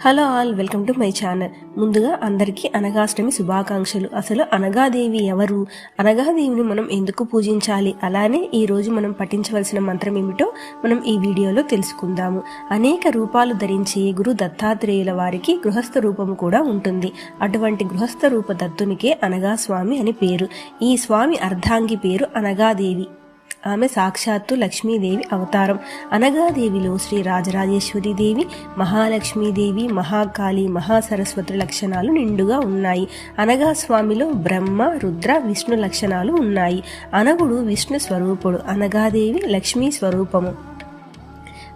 Hello all welcome to my channel. ముందుగా అందరికీ అనగాష్టమి శుభాకాంక్షలు. అసలు అనగాదేవి ఎవరు? అనగాదేవిని మనం ఎందుకు పూజించాలి? అలానే ఈ రోజు మనం పఠించవలసిన మంత్రం ఏమిటో మనం ఈ వీడియోలో తెలుసుకుందాము. అనేక రూపాలు ధరించే గురు దత్తాత్రేయుల వారికి గృహస్థ రూపము కూడా ఉంటుంది. అటువంటి గృహస్థ రూప దత్తునికే అనగా స్వామి అని పేరు. ఈ స్వామి అర్ధాంగి పేరు అనగాదేవి. ఆమె సాక్షాత్తు లక్ష్మీదేవి అవతారం. అనగాదేవిలో శ్రీ రాజరాజేశ్వరి దేవి మహాలక్ష్మీదేవి మహాకాళి మహాసరస్వతి లక్షణాలు నిండుగా ఉన్నాయి. అనగా స్వామిలో బ్రహ్మ రుద్ర విష్ణు లక్షణాలు ఉన్నాయి. అనగుడు విష్ణు స్వరూపుడు అనగాదేవి లక్ష్మీ స్వరూపము.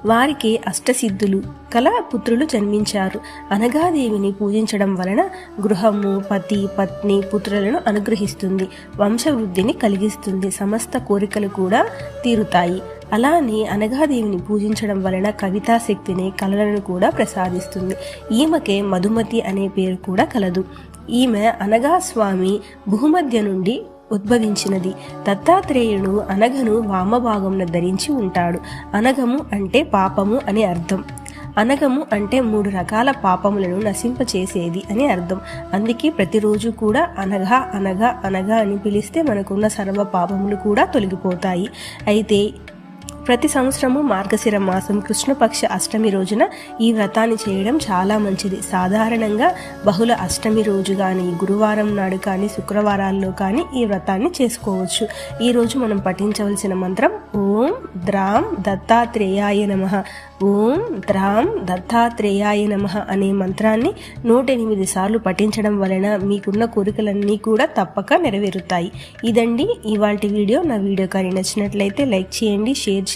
వారికి అష్టసిద్ధులు కళాపుత్రులు జన్మించారు. అనగాదేవిని పూజించడం వలన గృహము పతి పత్ని పుత్రులను అనుగ్రహిస్తుంది వంశవృద్ధిని కలిగిస్తుంది సమస్త కోరికలు కూడా తీరుతాయి. అలానే అనగాదేవిని పూజించడం వలన కవితా శక్తిని కళలను కూడా ప్రసాదిస్తుంది. ఈమెకే మధుమతి అనే పేరు కూడా కలదు. ఈమె అనగా స్వామి భూమధ్య నుండి ఉద్భవించినది. దత్తాత్రేయుడు అనగను వామభాగంన ధరించి ఉంటాడు. అనగము అంటే పాపము అని అర్థం. అనగము అంటే మూడు రకాల పాపములను నశింపచేసేది అని అర్థం. అందుకే ప్రతిరోజు కూడా అనగా అనగా అనగా అని పిలిస్తే మనకున్న సర్వ పాపములు కూడా తొలగిపోతాయి. అయితే ప్రతి సంవత్సరము మార్గశిర మాసం కృష్ణపక్ష అష్టమి రోజున ఈ వ్రతాన్ని చేయడం చాలా మంచిది. సాధారణంగా బహుళ అష్టమి రోజు కానీ గురువారం నాడు కానీ శుక్రవారాల్లో కానీ ఈ వ్రతాన్ని చేసుకోవచ్చు. ఈ రోజు మనం పఠించవలసిన మంత్రం ఓం ద్రాం దత్తాత్రేయాయ నమ. ఓం ద్రాం దత్తాత్రేయాయ నమ అనే మంత్రాన్ని నూట ఎనిమిది సార్లు పఠించడం వలన మీకున్న కోరికలన్నీ కూడా తప్పక నెరవేరుతాయి. ఇదండి ఇవాళ వీడియో. నా వీడియో కానీ నచ్చినట్లయితే లైక్ చేయండి షేర్ చేయండి.